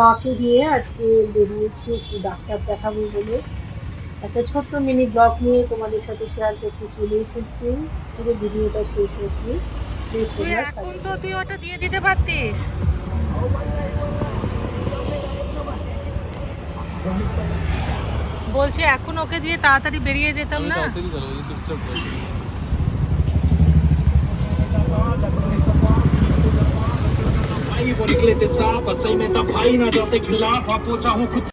মাকে নিয়ে আজকে বেরিয়েছি একটু ডাক্তার দেখাবো বলে। একটা ছোট্ট মিনি ব্লগ নিয়ে তোমাদের সাথে শেয়ার করতে চলে এসেছি। পুরো ভিডিওটা শেষ করছি। এখন তো তুই ওটা দিয়ে দিতে পারতিস। বলছি এখন ওকে দিয়ে তাড়াতাড়ি বেরিয়ে যেতাম না? চুপচাপ निकले थे साफ असई में था भाई ना जाते खिलाफ आपो चाहूं खुद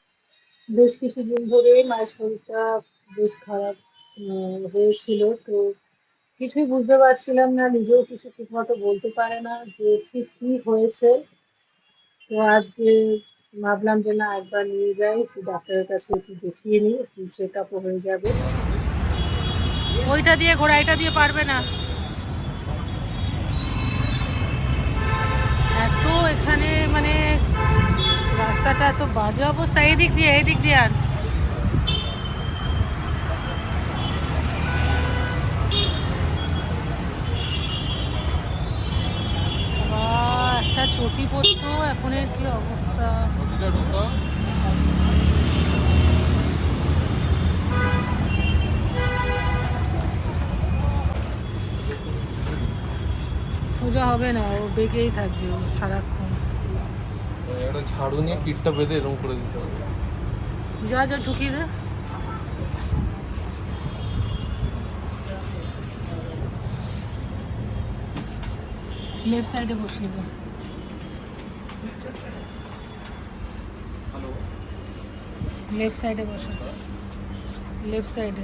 বেশ কিছুদিন ধরে মায়ের শরীরটা বেশ খারাপ উম, হয়েছিল তো কিছুই বুঝতে পারছিলাম না নিজেও কিছু ঠিকমতো বলতে পারে না যে ঠিক কি হয়েছে তো আজকে ভাবলাম যে না একবার নিয়ে যাই একটু ডাক্তারের কাছে একটু দেখিয়ে নিই একটু চেক আপও হয়ে যাবে ওইটা দিয়ে ঘোড়া এটা দিয়ে পারবে না রাস্তাটা এত বাজে অবস্থা। এই দিক দিয়ে এই দিক দিয়ে আর একটা চটি পড়তো এখন এর কি অবস্থা? নদীটা ঢোকা। সোজা হবে না ও বেগেই থাকবে ও সারাক্ষণ। একটা ঝাড়ু নিয়ে পিঠটা বেঁধে এরকম করে দিতে হবে যা যা ঢুকিয়ে দে লেফট সাইডে বসিয়ে দে লেফট সাইডে বসো লেফট সাইডে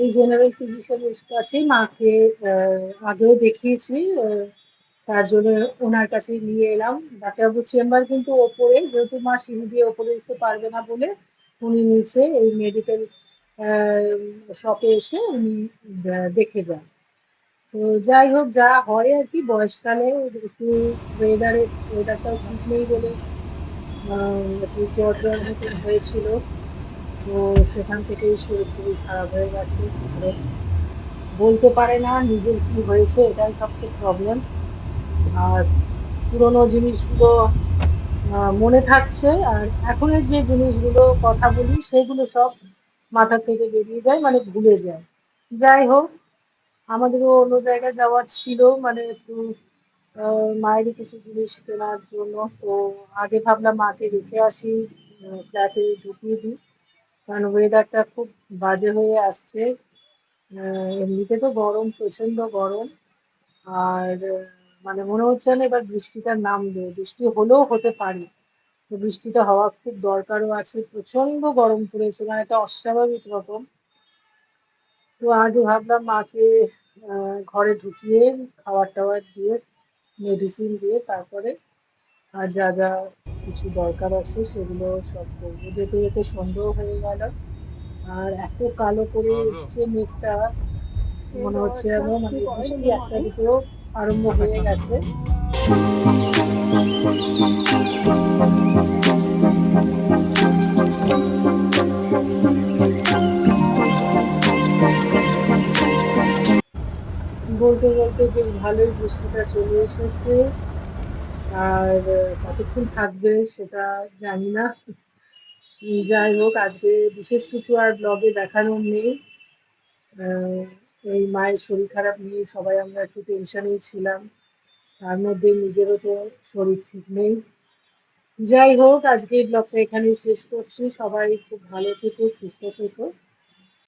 এই জেনারেল ফিজিশিয়ানের কাছেই মাকে আগেও দেখিয়েছি তার জন্য ওনার কাছে নিয়ে এলাম। ডাক্তারবাবুর চেম্বার কিন্তু ওপরে, যেহেতু মা সিঁড়ি দিয়ে ওপরে উঠতে পারবে না বলে উনি নিচে এই মেডিকেল শপে এসে উনি দেখে যান। তো যাই হোক, যা হয় আর কি, বয়সকালে একটু ওয়েদারে ওয়েদারটাও ঠিক নেই বলে একটু জ্বর জ্বর হয়েছিল। তো সেখান থেকেই শরীর খুবই খারাপ হয়ে গেছে। আর বলতে পারে না নিজের কি হয়েছে এটাই সবচেয়ে প্রবলেম আর পুরোনো জিনিসগুলো মনে থাকছে। আর এখনের যে জিনিসগুলো কথা বলি সেগুলো সব মাথা থেকে বেরিয়ে যায় মানে ভুলে যায়। যাই হোক আমাদেরও অন্য জায়গায় যাওয়ার ছিল মানে একটু আহ, মায়েরই কিছু জিনিস কেনার জন্য। তো আগে ভাবলাম মাকে রেখে আসি ফ্ল্যাটে ঢুকিয়ে দিই। কারণ ওয়েদারটা খুব বাজে হয়ে আসছে। এমনিতে তো গরম প্রচণ্ড গরম। আর মানে মনে হচ্ছে না এবার বৃষ্টিটা নামবে। বৃষ্টি হলেও হতে পারে। তো বৃষ্টিটা হওয়া খুব দরকারও আছে। প্রচণ্ড গরম পড়েছে মানে একটা অস্বাভাবিক রকম। তো আগে ভাবলাম মাকে ঘরে ঢুকিয়ে খাবার টাবার দিয়ে মেডিসিন দিয়ে তারপরে আর যা যা কিছু দরকার আছে সেগুলো সব করব। যেতে যেতে সন্দেহ হয়ে গেল আর এত কালো করে এসছে মেঘটা মনে হচ্ছে যেন মানে বৃষ্টি একটা দিকেও আরম্ভ হয়ে গেছে। বলতে বলতে বেশ ভালোই বৃষ্টিটা চলে এসেছে। আর কতক্ষণ থাকবে সেটা জানি না। যাই হোক, আজকে বিশেষ কিছু আর ব্লগে দেখানোর নেই। এই মায়ের শরীর খারাপ নিয়ে সবাই আমরা একটু টেনশনেই ছিলাম। তার মধ্যে নিজেরও তো শরীর ঠিক নেই। যাই হোক, আজকে এই ব্লগটা এখানেই শেষ করছি। সবাই খুব ভালো থেকো, সুস্থ থেকো।